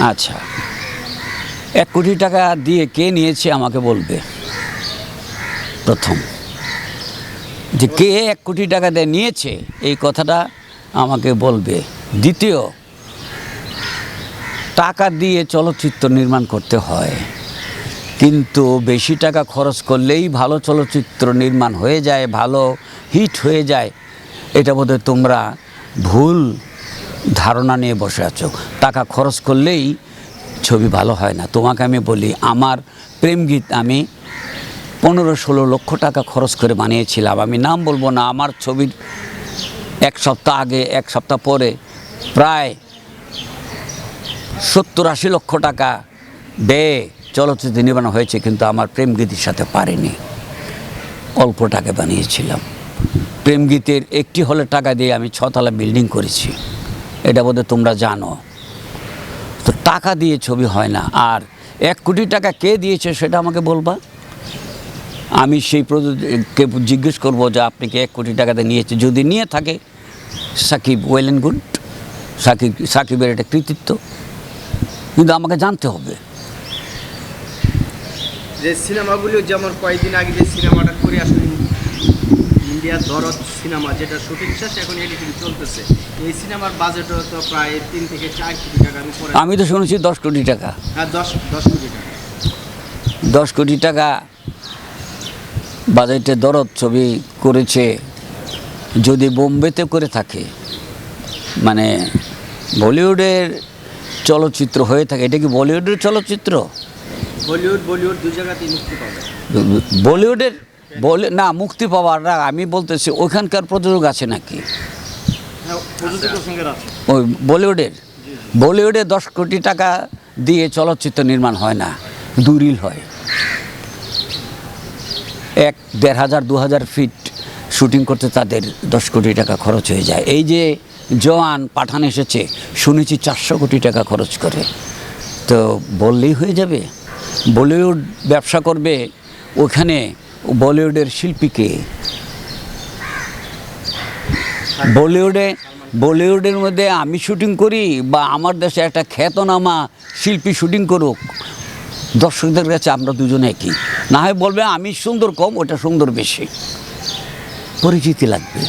আচ্ছা। এক কোটি টাকা দিয়ে কে নিয়েছে আমাকে বলবে? প্রথম। যে কে এক কোটি টাকা দিয়ে নিয়েছে, এই কথাটা আমাকে বলবে। দ্বিতীয়, টাকা দিয়ে চলচ্চিত্র নির্মাণ করতে হয়। কিন্তু বেশি টাকা খরচ করলেই ভালো চলচ্চিত্র নির্মাণ হয়ে যায়, ভালো হিট হয়ে যায়। এটা বোধহয় তোমরা ভুল ধারণা নিয়ে বসে আছো। টাকা খরচ করলেই ছবি ভালো হয় না। তোমাকে আমি বলি, আমার প্রেম গীত আমি পনেরো ষোলো লক্ষ টাকা খরচ করে বানিয়েছিলাম। আমি নাম বলব না, আমার ছবির এক সপ্তাহ আগে, এক সপ্তাহ পরে প্রায় সত্তর আশি লক্ষ টাকা ব্যয়ে চলচ্চিত্র নির্মাণ হয়েছে, কিন্তু আমার প্রেম গীতির সাথে পারিনি। অল্প টাকা বানিয়েছিলাম। প্রেম গীতের একটি হলে টাকা দিয়ে আমি ছতলা বিল্ডিং করেছি। এটা বোধহয় তোমরা জানো। তো টাকা দিয়ে ছবি হয় না। আর এক কোটি টাকা কে দিয়েছে সেটা আমাকে বলবা? আমি সেই প্রযোজককে জিজ্ঞেস করব যে আপনি কি এক কোটি টাকাতে নিয়েছে? যদি নিয়ে থাকে, Shakib well and good Shakib, সাকিবের এটা কৃতিত্ব। কিন্তু আমাকে জানতে হবে। যে সিনেমাগুলো যেমন কয়েকদিন আগে যে সিনেমাটা করে আসলে ইন্ডিয়ার দরদ সিনেমা যেটা শুটিং শেষ এখন এডিটিং চলতেছে। এই সিনেমার বাজেটও তো প্রায় তিন থেকে চার কোটি টাকা আমি আমি তো শুনেছি দশ কোটি টাকা। হ্যাঁ দশ দশ কোটি টাকা। দশ কোটি টাকা বাজেটে দরদ ছবি করেছে যদি বোম্বেতে করে থাকে। মানে বলিউডের চলচ্চিত্র হয়ে থাকে। এটা কি বলিউডের চলচ্চিত্র? বলিউড বলিউড দু জায়গাতেই মুক্তি পাবে। বলিউডের বলি না মুক্তি পাওয়ার না আমি বলতেছি ওইখানকার প্রযোজক আছে নাকি? হ্যাঁ ওই বলিউডের? বলিউডে দশ কোটি টাকা দিয়ে চলচ্চিত্র নির্মাণ হয় না দুরিল হয়। এক দেড় হাজার দু হাজার ফিট শুটিং করতে তাদের দশ কোটি টাকা খরচ হয়ে যায়। এই যে জওয়ান পাঠান এসেছে শুনেছি চারশো কোটি টাকা খরচ করে। তো বললেই হয়ে যাবে। বলিউড ব্যবসা করবে ওখানে বলিউডের শিল্পীকে বলিউডে, বলিউডের মধ্যে আমি শুটিং করি বা আমার দেশে একটা খ্যাতনামা শিল্পী শুটিং করুক, দর্শকদের কাছে আমরা দুজনে একই। না হয় বলবে, আমি সুন্দর কম, ওটা সুন্দর বেশি। পরিচিতি লাগবে।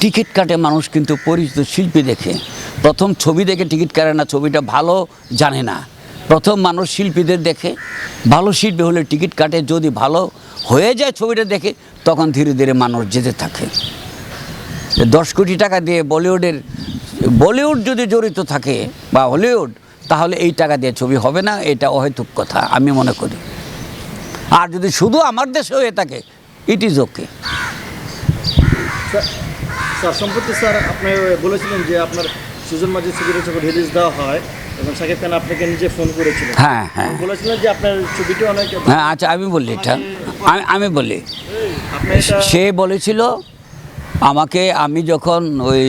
টিকিট কাটে মানুষ কিন্তু পরিচিত শিল্পী দেখে। প্রথম ছবি দেখে টিকিট কাটে না, ছবিটা ভালো জানে না। প্রথম মানুষ শিল্পীদের দেখে। ভালো শিল্পী হলে টিকিট কাটে যদি ভালো হয়ে যায় ছবিটা দেখে তখন ধীরে ধীরে মানুষ যেতে থাকে। দশ কোটি টাকা দিয়ে বলিউডের বলিউড যদি জড়িত থাকে বা হলিউড তাহলে এই টাকা দিয়ে ছবি হবে না এটা অহেতুক কথা আমি মনে করি। আর যদি শুধু আমার দেশে হয়ে থাকে ইট ইজ ওকে স্যার সম্প্রতি স্যার আপনি বলেছিলেন যে আপনার সুজন মাঝে ছবিটা যখন রিলিজ দেওয়া হয় এবং সাকিব খান আপনাকে নিজে ফোন করেছিলেন হ্যাঁ হ্যাঁ। বলেছিলেন যে আপনার ছবিটা অনেক হ্যাঁ আচ্ছা আমি বললি এটা। আমি আমি বলি। সে বলেছিল, আমাকে আমি যখন ওই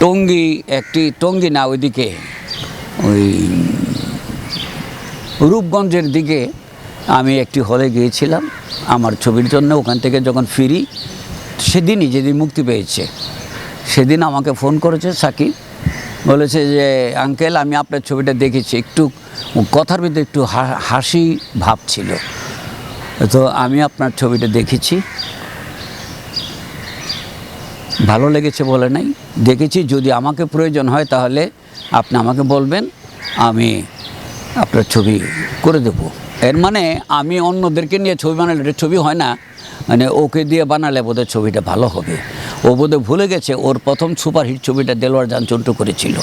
টঙ্গি, একটি টঙ্গি না, ওইদিকে, ওই রূপগঞ্জের দিকে আমি একটি হলে গিয়েছিলাম। আমার ছবির জন্য ওখান থেকে যখন ফিরি, সেদিনই যেদিন মুক্তি পেয়েছে, সেদিন আমাকে ফোন করেছে সাকিব। বলেছে যে, আঙ্কেল, আমি আপনার ছবিটা দেখেছি। একটু কথার ভিতরে একটু হাসি ভাব ছিল। তো আমি আপনার ছবিটা দেখেছি। ভালো লেগেছে বলে নাই। দেখেছি, যদি আমাকে প্রয়োজন হয় তাহলে আপনি আমাকে বলবেন, আমি আপনার ছবি করে দেব। এর মানে আমি অন্যদেরকে নিয়ে ছবি বানালে ছবি হয় না মানে ওকে দিয়ে বানালে বোধহয় ছবিটা ভালো হবে। ও বোধহয় ভুলে গেছে, ওর প্রথম সুপারহিট ছবিটা দেলোয়ার যান চন্টু করেছিল।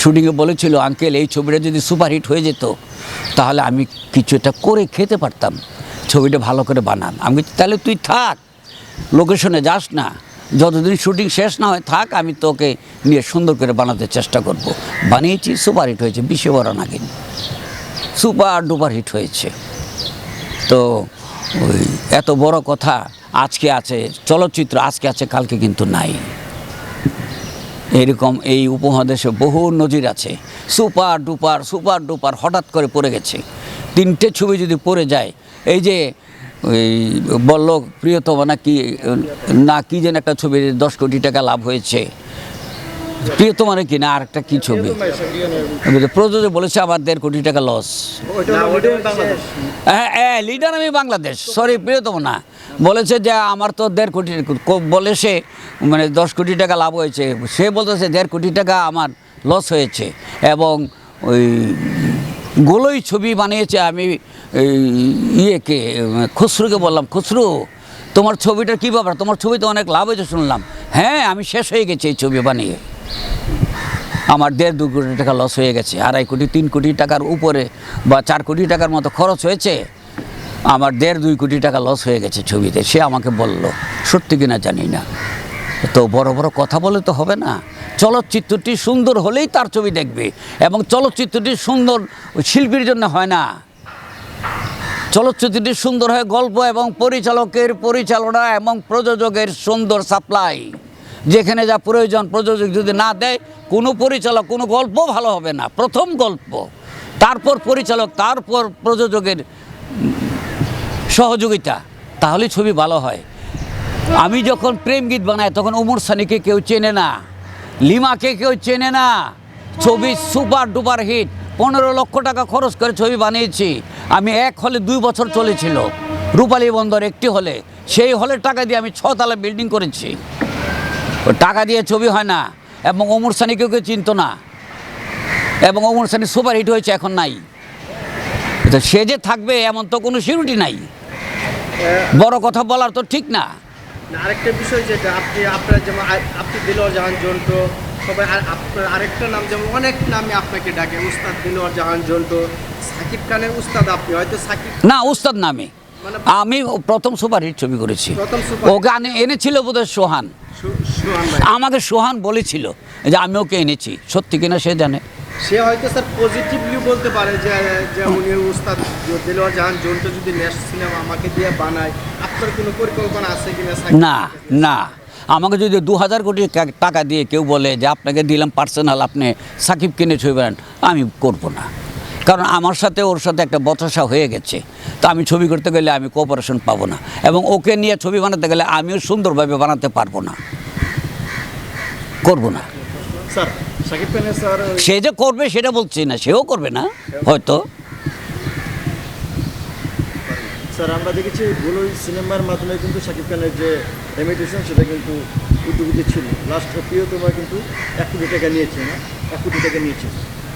শুটিংয়ে বলেছিল, আঙ্কেল, এই ছবিটা যদি সুপারহিট হয়ে যেত, তাহলে আমি কিছু একটা করে খেতে পারতাম। ছবিটা ভালো করে বানান। আমি তাহলে তুই থাক লোকেশনে যাস না। যতদিন শুটিং শেষ না হয়, থাক, আমি তোকে নিয়ে সুন্দর করে বানাতে চেষ্টা করব। বানিয়েছি সুপার হিট হয়েছে বিশ্বে বড় নাগিন সুপার ডুপার হিট হয়েছে। তো ওই এত বড় কথা আজকে আছে, চলচ্চিত্র আজকে আছে, কালকে কিন্তু নাই। এরকম এই উপমহাদেশে বহু নজির আছে। সুপার ডুপার সুপার ডুপার হঠাৎ করে পড়ে গেছে। তিনটে ছবি যদি পড়ে যায় এই যে ওই বলল প্রিয়তমা না কি না কি যেন একটা ছবি দশ কোটি টাকা লাভ হয়েছে। প্রিয়তমারে কিনা আর একটা কি ছবি? প্রিয়তমা প্রযোজক বলেছে আমার দেড় কোটি টাকা লস না, হ্যাঁ হ্যাঁ লিডার আমি বাংলাদেশ। সরি প্রিয়তম না। বলেছে যে আমার তো দেড় কোটি বলে সে মানে দশ কোটি টাকা লাভ হয়েছে। সে বলতেছে দেড় কোটি টাকা আমার লস হয়েছে। এবং ওই গোলই ছবি বানিয়েছে আমি ইয়েকে খুসরুকে বললাম, খুসরু, তোমার ছবিটা কী ব্যাপার? তোমার ছবিতে অনেক লাভ হয়েছে শুনলাম। হ্যাঁ আমি শেষ হয়ে গেছি এই ছবি বানিয়ে। আমার দেড় দু কোটি টাকা লস হয়ে গেছে, আড়াই কোটি, তিন কোটি টাকার উপরে বা চার কোটি টাকার মতো খরচ হয়েছে, আমার দেড় দুই কোটি টাকা লস হয়ে গেছে ছবিতে। সে আমাকে বলল, সত্যি কিনা জানি না। তো বড় বড় কথা বলে তো হবে না। চলচ্চিত্রটি সুন্দর হলেই তার ছবি দেখবে, এবং চলচ্চিত্রটি সুন্দর শিল্পীর জন্য হয় না। চলচ্চিত্রটি সুন্দর হয় গল্প এবং পরিচালকের পরিচালনা এবং প্রযোজকের সুন্দর সাপ্লাই। যেখানে যা প্রয়োজন প্রযোজক যদি না দেয়, কোনো পরিচালক, কোনো গল্প ভালো হবে না। প্রথম গল্প, তারপর পরিচালক, তারপর প্রযোজকের সহযোগিতা তাহলে ছবি ভালো হয়। আমি যখন প্রেম গীত বানাই, তখন উমর সানিকে কেউ চেনে না, লিমাকে কেউ চেনে না। ছবি সুপার ডুপার হিট, পনেরো লক্ষ টাকা খরচ করে ছবি বানিয়েছি। আমি এক হলে দুই বছর চলেছিল। রূপালী বন্দর একটি হলে। সেই হলের টাকা দিয়ে আমি ছতলা বিল্ডিং করেছি। টাকা দিয়ে ছবি হয় না এবং অমর সানিকে কেউ চিনতো না। এবং অমর সানি সুপার হিট হয়েছে, এখন নাই। তো সে যে থাকবে এমন তো কোনো সিউরিটি নাই। বড় কথা বলার তো ঠিক না। আরেকটা বিষয় যেটা, আপনি, আপনার যেমন আপনি দিলওয়ার জাহান জন্টু সবাই আর আপনার আরেকটা নাম যেমন অনেক নামে আপনাকে ডাকে উস্তাদ দিলওয়ার জাহান জন্টু সাকিব খানের উস্তাদ আপনি হয়তো সাকিব না উস্তাদ নামে মানে- আমি প্রথম সুপার হিট ছবি করেছি। ওকে আনে এনেছিল বোধহয় সোহান। আমাকে সোহান বলেছিল যে আমি ওকে এনেছি সত্যি কিনা সে জানে। সে হয়তো স্যার পজিটিভলি বলতে পারে যে যে উনি উস্তাদ দিলওয়ার জাহান জন্টু যদি নেক্সট সিনেমা আমাকে দিয়ে বানায় আপনার কোনো পরিকল্পনা আছে কিনা না না। আমাকে যদি দু হাজার কোটি টাকা দিয়ে কেউ বলে যে আপনাকে দিলাম পার্সোনাল আপনি সাকিব কিনে ছবি বানান আমি করব না। কারণ আমার সাথে ওর সাথে একটা বচসা হয়ে গেছে। তো আমি ছবি করতে গেলে আমি কোঅপারেশন পাবো না। এবং ওকে নিয়ে ছবি বানাতে গেলে আমিও সুন্দরভাবে বানাতে পারব না। করব না। স্যার স্যার সে যে করবে সেটা বলছি না সেও করবে না হয়তো। স্যার আমরা দেখেছি গুলোই সিনেমার মাধ্যমে কিন্তু শাকিব খানের যে রেমিটেশন সেটা কিন্তু উদ্যোগীতে ছিল। লাস্ট প্রিয়তমা কিন্তু এক কোটি টাকা নিয়েছে না? এক কোটি টাকা নিয়েছে।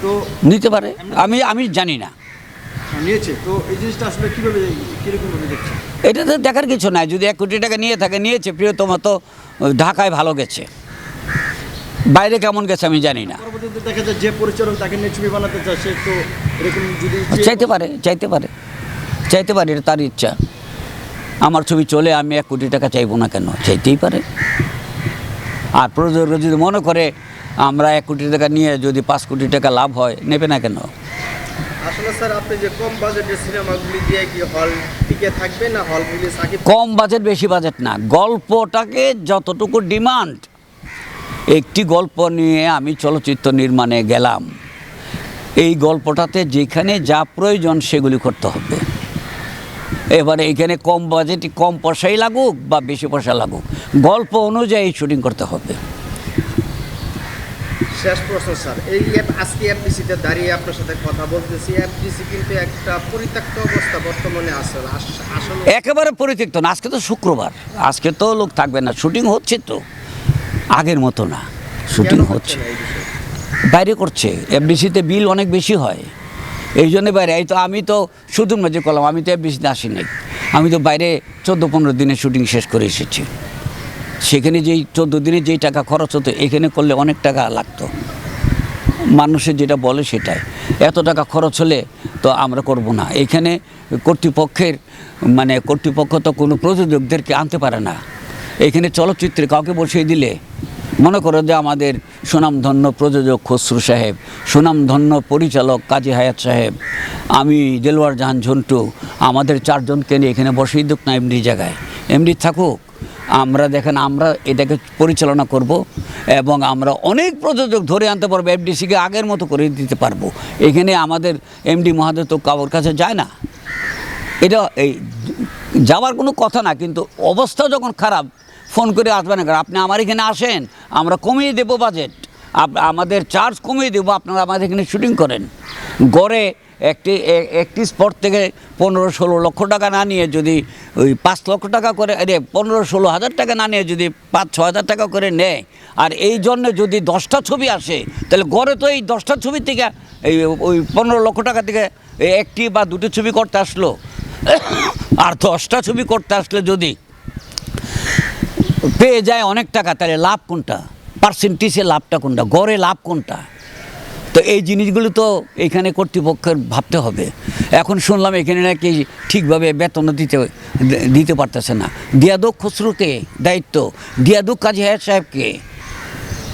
তো নিতে পারে। আমি আমি জানি না। নিয়েছে। তো এই জিনিসটা আসলে কীভাবে কীরকমভাবে দেখছে? এটা তো দেখার কিছু নাই। যদি এক কোটি টাকা নিয়ে থাকে নিয়েছে প্রিয়তমা তো ঢাকায় ভালো গেছে। বাইরে কেমন গেছে আমি জানি না। দেখা যায় যে পরিচালক তাকে নিয়ে ছবি বানাতে চায় সে তো এরকম যদি চাইতে পারে চাইতে পারে। চাইতে পারে এটা তার ইচ্ছা। আমার ছবি চলে আমি এক কোটি টাকা চাইব না কেন? চাইতেই পারে। আর প্রযোজক যদি মনে করে আমরা এক কোটি টাকা নিয়ে যদি পাঁচ কোটি টাকা লাভ হয় নেবে না কেন? কম বাজেট বেশি বাজেট না। গল্পটাকে যতটুকু ডিমান্ড একটি গল্প নিয়ে আমি চলচ্চিত্র নির্মাণে গেলাম। এই গল্পটাতে যেখানে যা প্রয়োজন সেগুলি করতে হবে। এবারে এখানে কম বাজেট কম পয়সাই লাগুক বা বেশি পয়সা লাগুক। গল্প অনুযায়ী শুটিং করতে হবে। শেষ প্রশ্ন স্যার। এই অ্যাপ- আজকে এফডিসিতে দাঁড়িয়ে আপনার সাথে কথা বলতেছি। এফডিসি কিন্তু একটা পরিত্যক্ত অবস্থা বর্তমানে আছে। আস- আসলে একেবারে পরিত্যক্ত না। আজকে তো শুক্রবার। আজকে তো লোক থাকবে না। শুটিং হচ্ছে তো। আগের মতো না। শুটিং হচ্ছে? বাইরে করছে। এফডিসিতে বিল অনেক বেশি হয়। এই জন্য বাইরে, এই তো আমি তো শুধু মাঝে করলাম, আমি তো এফডিসিতে আসি নাই। আমি তো বাইরে চোদ্দ পনেরো দিনে শুটিং শেষ করে এসেছি। সেখানে যেই চোদ্দ দিনে যেই টাকা খরচ হতো, এখানে করলে অনেক টাকা লাগতো। মানুষের যেটা বলে সেটাই। এত টাকা খরচ হলে তো আমরা করব না। এখানে কর্তৃপক্ষের মানে কর্তৃপক্ষ তো কোনো প্রযোজকদেরকে আনতে পারে না। এখানে চলচ্চিত্রে কাউকে বসিয়ে দিলে মনে করো যে আমাদের সুনামধন্য প্রযোজক খসরু সাহেব, সুনামধন্য পরিচালক কাজী হায়াত সাহেব, আমি দেলোয়ার জাহান ঝন্টু, আমাদের চারজনকে নিয়ে এখানে বসেই দিক না এমনি জায়গায়। এমনি থাকুক, আমরা দেখেন আমরা এটাকে পরিচালনা করব এবং আমরা অনেক প্রযোজক ধরে আনতে পারব, এফডিসিকে আগের মতো করে দিতে পারব। এখানে আমাদের এমডি মহাদেব তো কারোর কাছে যায় না। এটা এই যাওয়ার কোনো কথা না, কিন্তু অবস্থা যখন খারাপ ফোন করে আসবেন না। আপনি আমার এখানে আসেন, আমরা কমিয়ে দেবো বাজেট আমাদের চার্জ কমিয়ে দেবো, আপনারা আমাদের এখানে শুটিং করেন। গড়ে একটি একটি স্পট থেকে পনেরো ষোলো লক্ষ টাকা না নিয়ে যদি ওই পাঁচ লক্ষ টাকা করে আরে পনেরো ষোলো হাজার টাকা না নিয়ে যদি পাঁচ, ছ হাজার টাকা করে নেয়, আর এই জন্য যদি দশটা ছবি আসে, তাহলে গড়ে তো এই দশটা ছবি থেকে, এই ওই পনেরো লক্ষ টাকা থেকে একটি বা দুটো ছবি করতে আসলো। আর দশটা ছবি করতে আসলে যদি পেয়ে যায় অনেক টাকা, তাহলে লাভ কোনটা? পার্সেন্টেজে লাভটা কোনটা? গড়ে লাভ কোনটা? তো এই জিনিসগুলো তো এখানে কর্তৃপক্ষের ভাবতে হবে। এখন শুনলাম এখানে নাকি ঠিকভাবে বেতন দিতে দিতে পারতেছে না। দিয়াদক খসরুকে দায়িত্ব। দিয়াদুক কাজী হায়াত সাহেবকে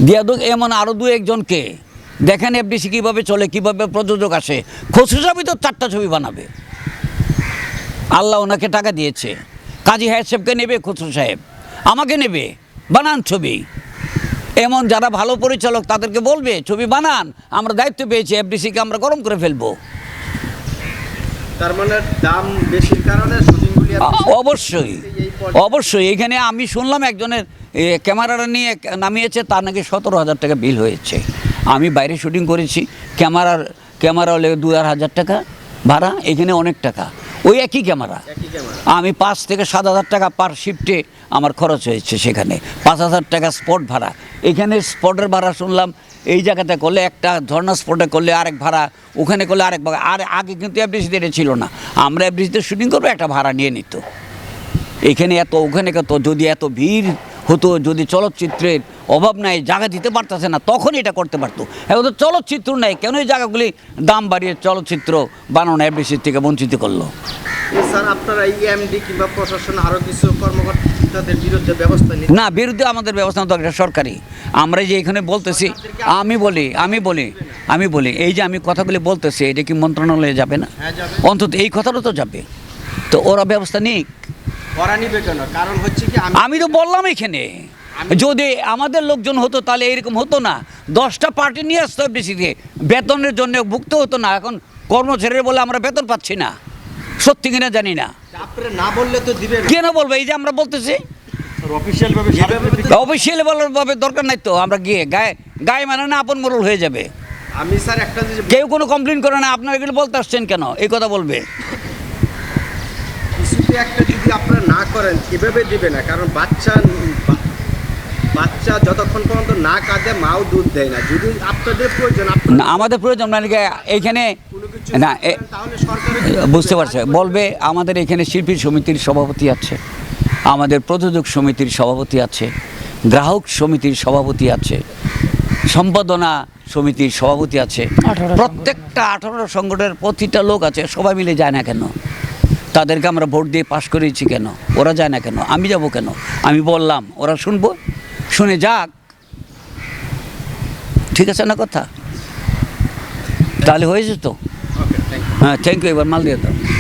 দিয়াদুক এমন আরও দু একজনকে দেখেন এফডিসি কীভাবে চলে, কীভাবে প্রযোজক আসে। খসরু সাহেবই তো চারটা ছবি বানাবে। আল্লাহ ওনাকে টাকা দিয়েছে। কাজী হায়াত সাহেবকে নেবে খসরু সাহেব। আমাকে নেবে বানান ছবি। এমন যারা ভালো পরিচালক তাদেরকে বলবে ছবি বানান আমরা দায়িত্ব পেয়েছি এফডিসিকে আমরা গরম করে ফেলব। তার মানে দাম বেশির কারণে অবশ্যই অবশ্যই। এখানে আমি শুনলাম একজনের ক্যামেরাটা নিয়ে নামিয়েছে তার নাকি সতেরো হাজার টাকা বিল হয়েছে। আমি বাইরে শুটিং করেছি ক্যামেরার ক্যামেরা হলে দু হাজার টাকা ভাড়া এখানে অনেক টাকা। ওই একই ক্যামেরা। আমি পাঁচ থেকে সাত হাজার টাকা পার শিফটে আমার খরচ হয়েছে সেখানে। পাঁচ হাজার টাকা স্পট ভাড়া। এখানে স্পটের ভাড়া শুনলাম, এই জায়গাতে করলে একটা ঝর্ণা স্পটে করলে আরেক ভাড়া, ওখানে করলে আরেক ভাড়া। আর আগে কিন্তু এফডিসিতে এটা ছিল না। আমরা এফডিসিতে শুটিং করব, একটা ভাড়া নিয়ে নিত। এখানে এত, ওখানে কত, যদি এত ভিড় হতো যদি চলচ্চিত্রের অভাব নাই জায়গা দিতে পারতেছে না তখন এটা করতে পারতো। এখন তো চলচ্চিত্র নেই কেন এই জায়গাগুলি দাম বাড়িয়ে চলচ্চিত্র বানানো এফডিসির থেকে বঞ্চিত করল? স্যার আপনারা এই এমডি কিংবা প্রশাসন আরও কিছু কর্মকর্তাদের বিরুদ্ধে ব্যবস্থা না বিরুদ্ধে আমাদের ব্যবস্থা তো একটা সরকারি। আমরা যে এখানে বলতেছি আমি বলি আমি বলি আমি বলি এই যে আমি কথাগুলি বলতেছি এটা কি মন্ত্রণালয়ে যাবে না? হ্যাঁ অন্তত এই কথাটা তো যাবে। তো ওরা ব্যবস্থা নিক। করা নিবে কেন? কারণ হচ্ছে কি আমি তো বললাম এখানে। যদি আমাদের লোকজন হতো তাহলে এরকম হতো না। দশটা পার্টি নিয়ে আসতো বেশিতে বেতনের জন্য ভুক্ত হতো না। এখন কর্মচারীরা বলে আমরা বেতন পাচ্ছি না। সত্যি কিনা জানি না। আপনারা না বললে তো দিবে কেন বলব? এই যে আমরা বলতেছি। অফিসিয়াল বলার ভাবে দরকার নাই তো। আমরা গিয়ে গায়ে গায়ে মানে না আপন মরল হয়ে যাবে। আমি স্যার একটা কেউ কোনো কমপ্লেন করে না। আপনারা এগুলো বলতে আসছেন কেন? এই কথা বলবে। কিছুতে একটা যদি আপনারা না করেন এভাবে দিবে না? কারণ বাচ্চা বাচ্চা যতক্ষণ পর্যন্ত না কাঁদে মাও দুধ দেয় না। যদি আপনাদের প্রয়োজন না আমাদের প্রয়োজন মানে এইখানে না বুঝতে পারছে। বলবে আমাদের এখানে শিল্পী সমিতির সভাপতি আছে আমাদের প্রযোজক সমিতির সভাপতি আছে গ্রাহক সমিতির সভাপতি আছে সম্পাদনা সমিতির সভাপতি আছে প্রত্যেকটা আঠারো সংগঠনের প্রতিটা লোক আছে সবাই মিলে যায় না কেন? তাদেরকে আমরা ভোট দিয়ে পাশ করেছি কেন? ওরা যায় না কেন? আমি যাব কেন? আমি বললাম ওরা শুনব? শুনে যাক। ঠিক আছে না কথা? তাহলে হয়েছে তো? হ্যাঁ থ্যাংক ইউ এবার মাল দিয়ে দাও।